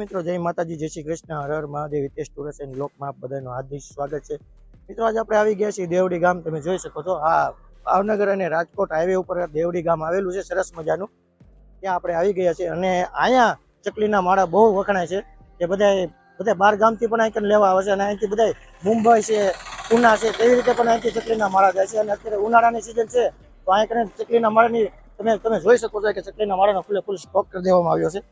મિત્રો, જય માતાજી, જય શ્રી કૃષ્ણ. હર હર મહાદેવ, હિતેશ ટુરસ એન્ડ લોકમાં બધાનું હાર્દિક સ્વાગત છે. મિત્રો, આજે આપણે આવી ગયા છીએ દેવડી ગામ. તમે જોઈ શકો છો, આ ભાવનગર અને રાજકોટ હાઈવે ઉપર દેવડી ગામ આવેલું છે. સરસ મજાનું. ત્યાં આપણે આવી ગયા છીએ અને અહીંયા ચકલીના માળા બહુ વખણાય છે કે બધા બધા બાર ગામથી પણ અહીં લેવા આવે છે અને અહીંથી બધા મુંબઈ છે, ઉના છે, તેવી રીતે પણ અહીંથી ચકલીના માળા જાય છે. અને અત્યારે ઉનાળાની સિઝન છે, તો અહીંયા કને ચકલીના માળાની તમે તમે જોઈ શકો છો કે ચકલીના માળાનો ફૂલે ફૂલ સ્ટોક કરી દેવામાં આવ્યો છે.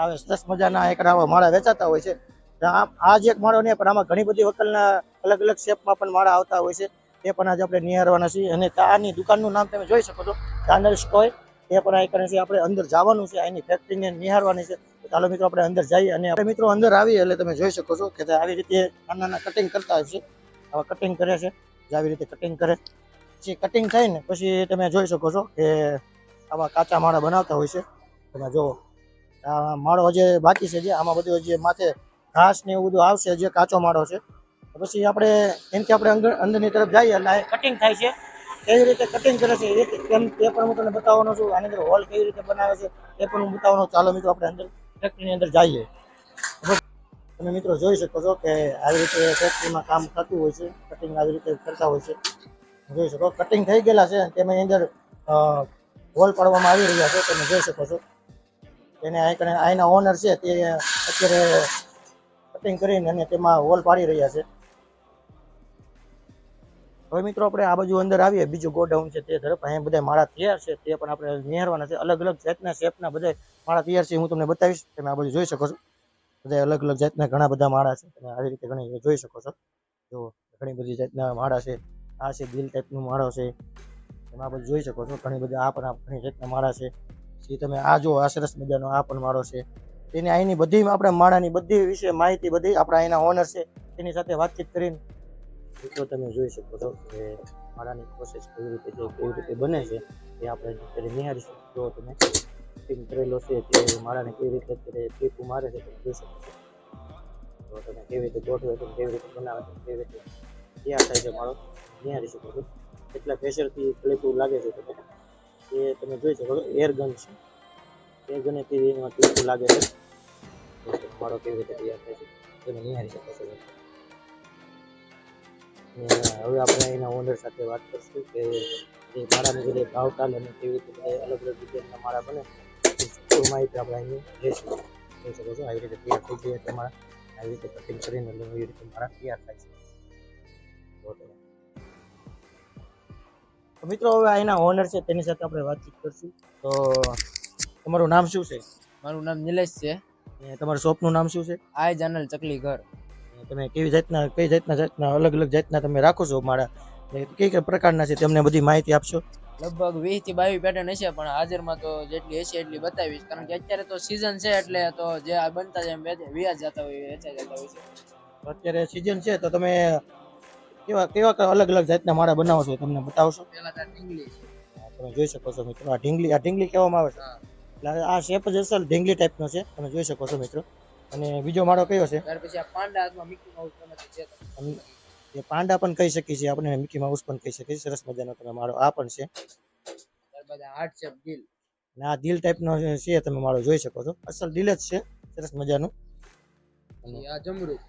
આવે સરસ મજાના એક આવા માળા વેચાતા હોય છે. આ જ એક માળો નહીં, પણ આમાં ઘણી બધી વકલના અલગ અલગ શેપમાં પણ માળા આવતા હોય છે. એ પણ આજે આપણે નિહાળવાના છીએ. અને આની દુકાનનું નામ તમે જોઈ શકો છો. ચાનલ સ્ટોય એ પણ આ કરે છે, આપણે અંદર જવાનું છે એની ફેક્ટરીને નિહાળવાની છે. ચાલો મિત્રો, આપણે અંદર જઈએ અને આપણે મિત્રો અંદર આવીએ એટલે તમે જોઈ શકો છો કે આવી રીતે નાના નાના કટિંગ કરતા હોય છે. આવા કટિંગ કરે છે આવી રીતે કટિંગ કરે. પછી કટિંગ થાય ને, પછી તમે જોઈ શકો છો કે આવા કાચા માળા બનાવતા હોય છે. તમે જુઓ. માળો જે બાકી છે જે, આમાં બધું જે માથે ઘાસ ને એવું બધું આવશે જે કાચો માળો છે. પછી આપણે એમથી આપણે અંદર અંદરની તરફ જઈએ એટલે કટિંગ થાય છે. કેવી રીતે કટિંગ કરે છે એ કેમ તે પણ હું તમને બતાવવાનો છું. આની અંદર હોલ કેવી રીતે બનાવે છે એ પણ હું બતાવવાનો ચાલો મિત્રો, આપણે અંદર ફેક્ટરીની અંદર જઈએ. તમે મિત્રો જોઈ શકો છો કે આવી રીતે ફેક્ટરીમાં કામ થતું હોય છે. કટિંગ આવી રીતે કરતા હોય છે. જોઈ શકો. કટિંગ થઈ ગયેલા છે. તેમાં અંદર હોલ પાડવામાં આવી રહ્યા છે. તમે જોઈ શકો છો. એને આ કણે આના ઓનર છે તે અત્યારે કટિંગ કરીને અને તેમાં હોલ પાડી રહ્યા છે. હવે મિત્રો આપણે આ બાજુ અંદર આવીએ, બીજું ગોડાઉન છે તે તરફ. અહીંયા બધા માળા તૈયાર છે, તે પણ આપણે નિહાળવાના છે. અલગ અલગ જાતના શેપના બધા માળા તૈયાર છે, હું તમને બતાવીશ. તમે આ બાજુ જોઈ શકો છો. બધા અલગ અલગ જાતના ઘણા બધા માળા છે. તમે આવી રીતે ઘણી જોઈ શકો છો. જો ઘણી બધી જાતના માળા છે. આ છે દિલ ટાઈપનું માળો છે. તમે આ બધું જોઈ શકો છો. ઘણી બધી આ પણ ઘણી જાતના માળા છે. પછી તમે આ જો આ સરસ મજાનો આ પણ માળો છે. તેની અહીંની બધી આપણે માળાની બધી વિશે માહિતી બધી આપણા અહીંના ઓનર છે, તેની સાથે વાતચીત કરીને મિત્રો તમે જોઈ શકો છો કે માળાની પ્રોસેસ કેવી રીતે છે, કેવી રીતે બને છે, એ આપણે અત્યારે નિહાળીશું. જો તમે કટિંગ કરેલો છે, તે માળાને કેવી રીતે અત્યારે ટીપું મારે છે, તમે જોઈ શકો તો તમે કેવી રીતે ગોઠવે છે, કેવી રીતે બનાવે છે, કેવી રીતે તૈયાર થાય છે માળો, નિહાળી શકો છો. કેટલા પ્રેશરથી ક્લિપું લાગે છે તમે એ તમે જોઈ શકો છો એરગન છે. એરગન એમાં ક્લિપું લાગે છે? મારો કેવી રીતે તૈયાર થાય છે? તમે નિહાળી શકો છો. હવે આપણે એના ઓનર સાથે વાત કરીશું કે એ માળાની ભાવ ભાવતાલ અને કેવી રીતે અલગ અલગ ડિઝાઇનના માળા બને, એ માહિતી આપણે અહીં લેશું. જોઈ શકો છો, આવી રીતે તૈયાર થઈ ગયા તમારા. આવી રીતે કટિંગ કરીને એવી રીતે મારા તૈયાર થાય છે. તો મિત્રો હવે અહીંના ઓનર છે તેની સાથે આપણે વાતચીત કરશું. તો તમારું નામ શું છે? મારું નામ નિલેશ છે. ને તમારું શોપનું નામ શું છે? આય જાનલ ચકલી ઘર. તમે કેવી જાતના કઈ જાતના જાતના અલગ અલગ જાતના તમે રાખો છો માળા કઈ કઈ પ્રકારના છે તેમને બધી માહિતી આપશો? લગભગ વીસથી બાવીસ પેટર્ન હશે પણ હાજરમાં તો જેટલી હશે એટલી બતાવીશ. કારણ કે અત્યારે તો સિઝન છે એટલે તો જે આ બનતા જાય વ્યાજ જતા હોય વેચાઈ જતા હોય છે. અત્યારે સિઝન છે તો તમે કેવા કેવા અલગ અલગ જાતના માળા બનાવો છો તમને બતાવશો? તમે જોઈ શકો છો મિત્રો. આ ઢીંગલી આ ઢીંગલી કહેવામાં આવે છે. એટલે આ શેપ જ અસલ ઢીંગલી ટાઈપનો છે. તમે જોઈ શકો છો મિત્રો. અને બીજો માળો કયો છે? ત્યાર પછી આ પાંડા મિકી માઉસ છે એ પાંડા પણ કહી શકીએ છીએ આપણે મિકી માઉસ પણ કહી શકીએ સરસ મજાનો તમે માળો. આ પણ છે. ત્યારબાદ આ હાર્ટ શેપ દિલ અને આ દિલ ટાઈપનો છે તમે માળો જોઈ શકો છો. અસલ દિલ જ છે. સરસ મજાનું. અને આ જમરૂખ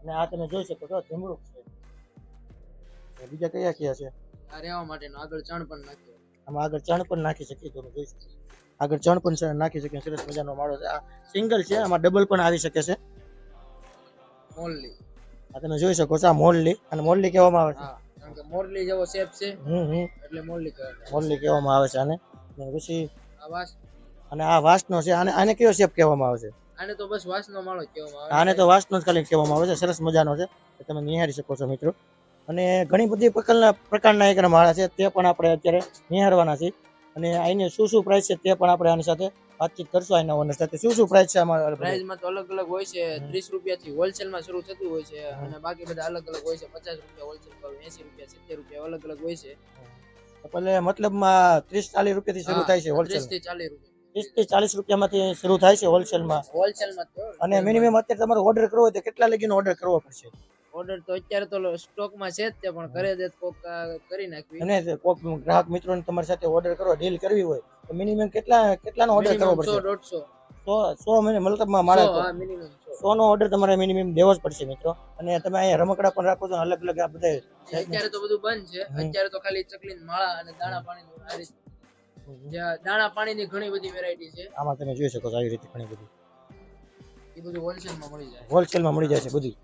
અને આ તમે જોઈ શકો છો. જમરૂખ છે. બીજા કયા કયા છે? આ રહેવા માટેનો આગળ ચણ પણ નાખ્યો. આમાં આગળ ચણ પણ નાખી શકીએ તમે જોઈ શકો આગળ ચણ પણ નાખી શકીએ સરસ મજાનો માળો છે. આ સિંગલ છે આમાં ડબલ પણ આવી શકે છે. મોલલી આ તમે જોઈ શકો છો આ મોલલી અને મોલલી કહેવામાં આવે છે. કારણ કે મોરલી જેવો શેપ છે હમ હમ. એટલે મોરલી કહેવાય. મોરલી કહેવામાં આવે છે આને. પછી આ વાસ અને આ વાસનો છે આને આને કયો શેપ કહેવામાં આવે છે? આને તો બસ વાસનો માળો કહેવામાં આવે આને તો વાસનો જ ખાલી કહેવામાં આવે છે સરસ મજાનો છે. તમે નિહાળી શકો છો મિત્રો. અને ઘણી બધી પ્રકારના પ્રકારના એક માળા છે તે પણ આપણે અત્યારે નિહાળવાના છે અને આની શું શું પ્રાઇસ છે તે પણ આપણે આની સાથે વાતચીત કરશું આના ઓનર સાથે. શું શું પ્રાઇસ છે આમાં પ્રાઇઝમાં તો અલગ અલગ હોય છે ત્રીસ રૂપિયાથી હોલસેલમાં શરૂ થતું હોય છે અને બાકી બધા અલગ અલગ હોય છે પચાસ રૂપિયા હોલસેલ ભાવ એસી રૂપિયા સિત્તેર રૂપિયા અલગ અલગ હોય છે. એટલે મતલબમાં ત્રીસ ચાલીસ રૂપિયાથી શરૂ થાય છે હોલસેલ ત્રીસ ચાલીસ રૂપિયા. ત્રીસથી ચાલીસ રૂપિયામાંથી શરૂ થાય છે હોલસેલમાં હોલસેલમાં અને મિનિમમ અત્યારે તમારે ઓર્ડર કરવો હોય તો કેટલા લગીનો ઓર્ડર કરવો પડશે? ઓર્ડર તો અત્યારે તો સ્ટોકમાં છે જ તે પણ કરે દે કોક કરી નાખવી અને કોઈક ગ્રાહક મિત્રોને તમારી સાથે ઓર્ડર કરો ડીલ કરવી હોય તો મિનિમમ કેટલા કેટલાનો ઓર્ડર કરવો સો પડશે? દોઢસો. સો સો મિનિટ મતલબમાં મારા સો, સો. સો. નો ઓર્ડર તમારે મિનિમમ દેવો જ પડશે મિત્રો. અને તમે અહીંયા રમકડા પણ રાખો છો અલગ અલગ આ બધા અત્યારે તો બધું બંધ છે. અત્યારે તો ખાલી ચકલી માળા અને દાણા પાણી આ રીતે દાણા પાણીની ઘણી બધી વેરાયટી છે. આમાં તમે જોઈ શકો છો આવી રીતે ઘણી બધી. એ બધું હોલસેલમાં મળી જાય. હોલસેલમાં મળી જાય છે બધી.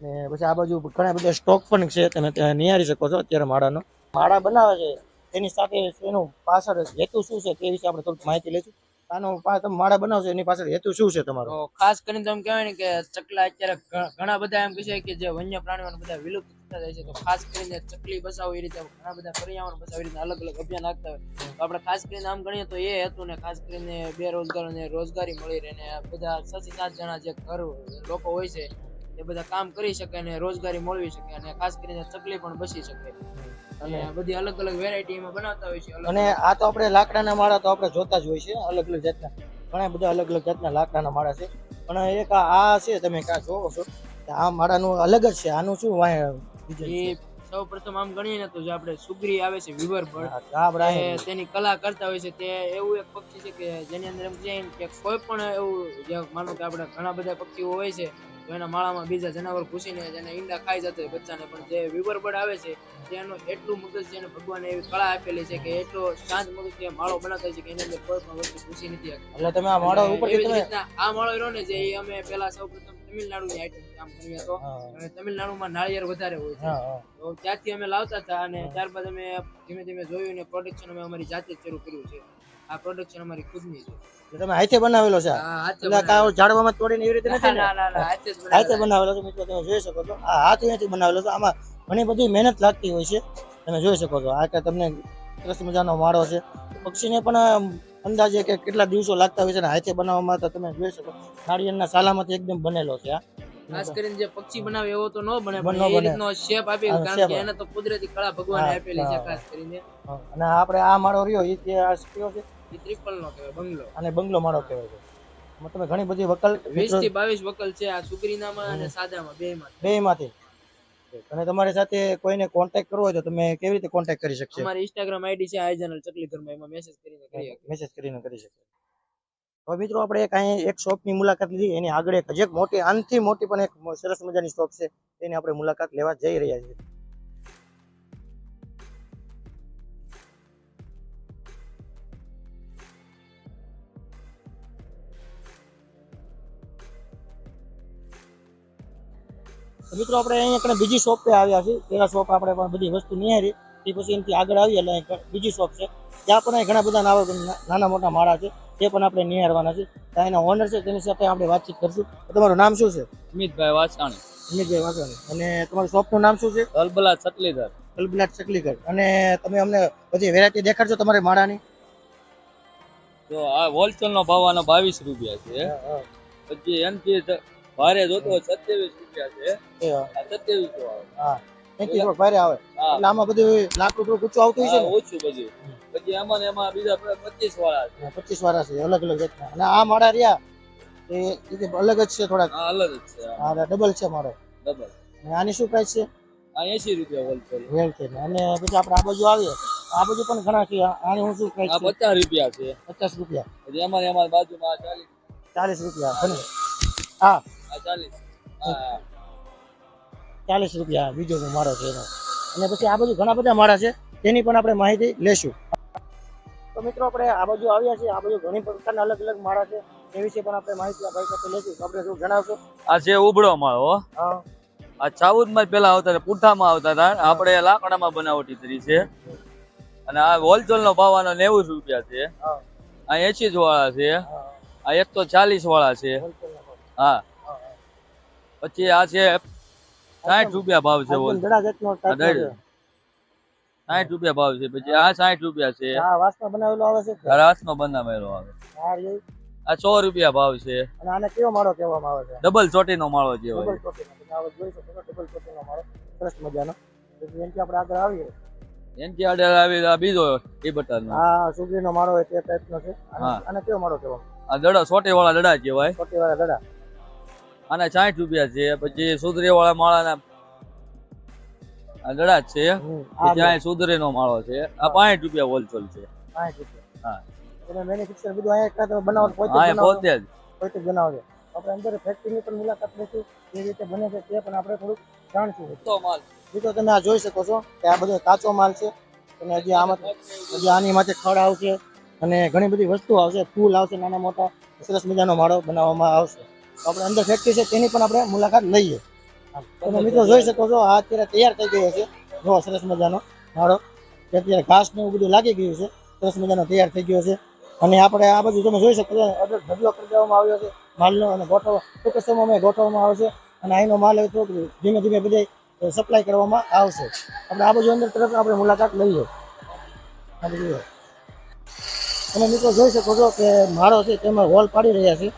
ને પછી આ બાજુ ઘણા બધા સ્ટોક પણ છે, તમે ત્યાં નિહારી શકો છો અત્યારે માળાનો. માળા બનાવે છે, એની સાથે એનું પાછળ હેતુ શું છે તે વિશે આપણે થોડીક માહિતી લઈશું. આનો તમે માળા બનાવશો, એની પાછળ હેતુ શું છે તમારો? ખાસ કરીને તો કહેવાય ને કે ચકલા અત્યારે ઘણા બધા એમ કહે છે કે જે વન્ય પ્રાણીઓ બધા વિલુપ્ત થતા જાય છે. તો ખાસ કરીને ચકલી બચાવો એ રીતે ઘણા બધા પર્યાવરણ બચાવો એ રીતે અલગ અલગ અભિયાન રાખતા હોય. આપણે ખાસ કરીને આમ ગણીએ તો એ હતું ને ખાસ કરીને બેરોજગારોને રોજગારી મળી રહે ને બધા સચી સાત જણા જે ઘર, લોકો હોય છે એ બધા કામ કરી શકે અને રોજગારી મળવી શકે અને ખાસ કરીને ચકલી પણ બચી શકે. અને બધી અલગ અલગ વેરાયટી એમાં બનાવતા હોય છે અને આ તો આપણે લાકડાના માળા તો આપણે જોતા જ હોય છે અલગ અલગ જાતના. ઘણા બધા અલગ અલગ જાતના લાકડાના માળા છે. પણ એક આ છે તમે ક્યાં જોવો છો? આ માળાનું અલગ જ છે આનું શું વાય સૌ પ્રથમ આમ ગણીએ ને તો જે આપણે સુગરી આવે છે વિવર પર એ તેની કલા કરતા હોય છે તે એવું એક પક્ષી છે કે જેની અંદર એમ કે કોઈ પણ એવું જે માનો કે આપણે ઘણા બધા પક્ષીઓ હોય છે તો એના માળામાં બીજા જનાવર ઘૂસીને જેને ઈંડા ખાઈ જતા હોય બચ્ચાને પણ જે વિવર બર્ડ આવે છે તેનું એટલું મગજ છે ભગવાને એવી કળા આપેલી છે કે એટલો શાંત મગજ માળો બનાવતા છે કે એની અંદર કોઈ પણ વસ્તુ ઘૂસી નથી. એટલે તમે આ માળો ઉપર આ માળો રહ્યો ને જે અમે પેલા સૌ પ્રથમ તમિલનાડુની આઈટમ કામ કરીએ તો તમિલનાડુમાં નાળિયેર વધારે હોય છે. તો ત્યાંથી અમે લાવતા હતા અને ત્યારબાદ અમે ધીમે ધીમે જોયું ને પ્રોડક્શન અમે અમારી જાતે જ શરૂ કર્યું છે આ પ્રોડક્શન અમારી ખુદની છે તમે હાથે બનાવેલો છે એટલે કાં ઝાડવામાં તોડીને એવી રીતે નથી ના? ના ના હાથે બનાવેલા. છે. મિત્રો તમે જોઈ શકો છો. આ હાથ અહીંયાથી બનાવેલો છે. આમાં ઘણી બધી મહેનત લાગતી હોય છે. તમે જોઈ શકો છો. આ કે તમને સરસ મજાનો માળો છે. પક્ષીને પણ અંદાજે કે કેટલા દિવસો લાગતા હોય છે ને હાથે બનાવવામાં તો તમે જોઈ શકો. નાળિયેરના સાલામાંથી એકદમ બનેલો છે આ ખાસ કરીને જે પક્ષી બનાવે એવો તો ન બને પણ એ રીતનો શેપ આપી કારણ કે એને તો કુદરતી કળા ભગવાને આપેલી છે ખાસ કરીને. અને આપણે આ માળો રહ્યો એ કયો છે બંગલો. અને બંગલો માળો કહેવાય છે. તમે ઘણી બધી વકલ વીસથી બાવીસ વકલ છે આ સુગરીનામાં અને સાદામાં બે માં બે માંથી અને તમારી સાથે કોઈને કોન્ટેક્ટ કરવો હોય તો તમે કેવી રીતે કોન્ટેક્ટ કરી શકશો? અમારી ઇન્સ્ટાગ્રામ આઈડી છે આઈજનલ ચકલી ઘરમાં એમાં મેસેજ કરીને કરી મેસેજ કરીને કરી શકે હવે મિત્રો આપણે એક અહીં એક શોપની મુલાકાત લીધી. એની આગળ એક હજી મોટી આનથી મોટી પણ એક સરસ મજાની શોપ છે. એની આપણે મુલાકાત લેવા જઈ રહ્યા છીએ. મિત્રો આપણે અહીંયા બીજી શોપ પે આવ્યા છીએ. પેલા શોપ આપણે પણ બધી વસ્તુ નિહારી એ પછી એમથી આગળ આવી એટલે બીજી શોપ છે. ત્યાં પણ ઘણા બધા નાના મોટા માળા છે. તે પણ આપણે નિહારવાના છે ત્યાં એના ઓનર છે તેની સાથે આપણે વાતચીત કરશું. તમારું નામ શું છે? અમિતભાઈ વાસાણી. અમિતભાઈ વાસવાની અને તમારું શોપનું નામ શું છે? અલબલા ચકલીધર અલબલા ચકલીધર અને તમે અમને બધી વેરાયટી દેખાડજો તમારી માળાની? તો આ હોલસેલ નો ભાવ આનો બાવીસ રૂપિયા છે. પછી એનથી ભારે જોતો સત્યાવીસ રૂપિયા છે. સત્યાવીસ આવે. હા. એથી થોડુંક ભારે આવે. એટલે આમાં બધું લાખ રૂપિયા ઊંચું આવતું છે ને? ઓછું બધું. પછી એમાં ને એમાં બીજા પચીસ વાળા છે. પચીસ વાળા છે. અલગ અલગ જાતના. અને આ માળા રહ્યા. એ અલગ જ છે થોડાક. અલગ જ છે આ આ ડબલ છે મારો. ડબલ અને આની શું પ્રાઇસ છે? આ એસી રૂપિયા હોલસેલ હોલસેલ અને પછી આપણે આ બાજુ આવીએ. આ બાજુ પણ ઘણા છે. આની હું શું પ્રાઇસ આ છે પચાસ રૂપિયા છે. પચાસ રૂપિયા. એટલે ને એમાં બાજુમાં આ ચાલીસ. ચાલીસ રૂપિયા. બને હા. ચાલીસ. રૂપિયા બીજો માળો છે એનો. અને પછી આ બાજુ ઘણા બધા માળા છે તેની પણ આપણે માહિતી લેશું. તો મિત્રો આપણે આ બાજુ આવ્યા છીએ આ બાજુ ઘણી પ્રકારના અલગ અલગ માળા છે એ વિશે પણ આપણે માહિતી ભાઈ સાથે લેશું. આપણે શું જણાવશો? આ છે ઉબળો માળો હા. આ ચાઉદમાં પેલા આવતા હતા પુઠામાં આવતા હતા આપણે લાકડામાં બનાવટી તરી છે. અને આ હોલસેલ નો ભાવ આનો નેવું રૂપિયા છે. આ એસી જ વાળા છે. આ આ એકસો ચાલીસ વાળા છે. હા, પછી આ છે સાઠ રૂપિયા ભાવ છે હા. છે. સાઠ રૂપિયા ભાવ છે. પછી આ સાઠ રૂપિયા છે. આ વાસમાં બનાવેલો આવે છે આ સો રૂપિયા ભાવ છે. અને આને કેવો માળો કહેવામાં આવે છે? ડબલ ચોટી નો માળો જે છો સરસ મજાનો. એનાથી આપણે આગળ આવીએ. એનથી આડે આવી આ બીજો એ બટન નો સુગરીનો માળો હોય તે ટાઈપનો છે. અને કેવો માળો કહેવામાં આ દડા સોટી વાળા દડા કહેવાય. વાળા દડા. આના સાઠ રૂપિયા છે પછી સુધરી વાળા માળાના ના દડા છે ત્યાં આ પછી આ સુધરી નો માળો છે. આ પાંઠ રૂપિયા હોલસેલ છે. સાઠ રૂપિયા. હા. મેન્યુફેક્ચર બધું અહીંયા બનાવો પોતે જ હા એ બનાવો. છો? પોતે જ. પોતે બનાવો આપણે અંદર ફેક્ટરીની પણ મુલાકાત લઈશું જે રીતે બને છે તે પણ આપણે થોડુંક જાણશું. મિત્રો તમે આ જોઈ શકો છો કે આ બધો કાચો માલ છે. અને હજી આમાં હજી આની માથે ખડ આવશે. અને ઘણી બધી વસ્તુ આવશે. ફૂલ આવશે નાના મોટા. સરસ મજાનો માળો બનાવવામાં આવશે. તો આપણે અંદર ફેક્ટરી છે તેની પણ આપણે મુલાકાત લઈએ. તમે મિત્રો જોઈ શકો છો આ અત્યારે તૈયાર થઈ ગયો છે. જો સરસ મજાનો માળો કે અત્યારે ઘાસ ને એવું બધું લાગી ગયું છે સરસ મજાનો તૈયાર થઈ ગયો છે. અને આપણે આ બાજુ તમે જોઈ શકો છો અડધો ઢગલો કરી દેવામાં આવ્યો છે માલનો અને ગોઠવવા ટૂંક સમયમાં ગોઠવવામાં આવશે. અને અહીંનો માલ ધીમે ધીમે બધે સપ્લાય કરવામાં આવશે. આપણે આ બાજુ અંદર તરફ આપણે મુલાકાત લઈએ. તમે મિત્રો જોઈ શકો છો કે માળો છે તેમાં હોલ પાડી રહ્યા છે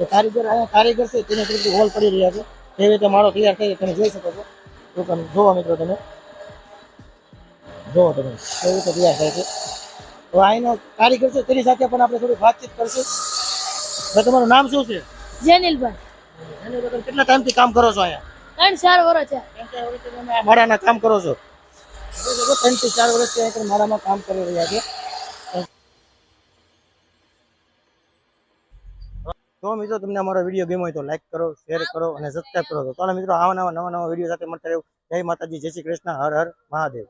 જે કારીગર અહીંયા કારીગર છે તેને તરફથી હોલ પડી રહ્યા છે. એવી રીતે માળો તૈયાર થઈ તમે જોઈ શકો છો. દુકાન જોવો મિત્રો તમે. જોવો તમે. એવી રીતે તૈયાર થાય છે. તો અહીંનો કારીગર છે તેની સાથે પણ આપણે થોડી વાતચીત કરશું. ભાઈ તમારું નામ શું છે? જેનિલભાઈ. તમે કેટલા ટાઈમથી કામ કરો છો અહીંયા? ત્રણ ચાર વર્ષ છે માળાના કામ કરો છો. ત્રણથી ચાર વર્ષથી અહીંયા માળામાં કામ કરી રહ્યા છે. તો મિત્રો તમને અમારો વીડિયો ગમ્યો હોય તો લાઈક કરો શેર કરો અને સબસ્ક્રાઈબ કરો. તો ચાલો મિત્રો, આવા નવા નવા નવા વીડિયો સાથે મળતા રહેવું. જય માતાજી, જય શ્રી કૃષ્ણ, હર હર મહાદેવ.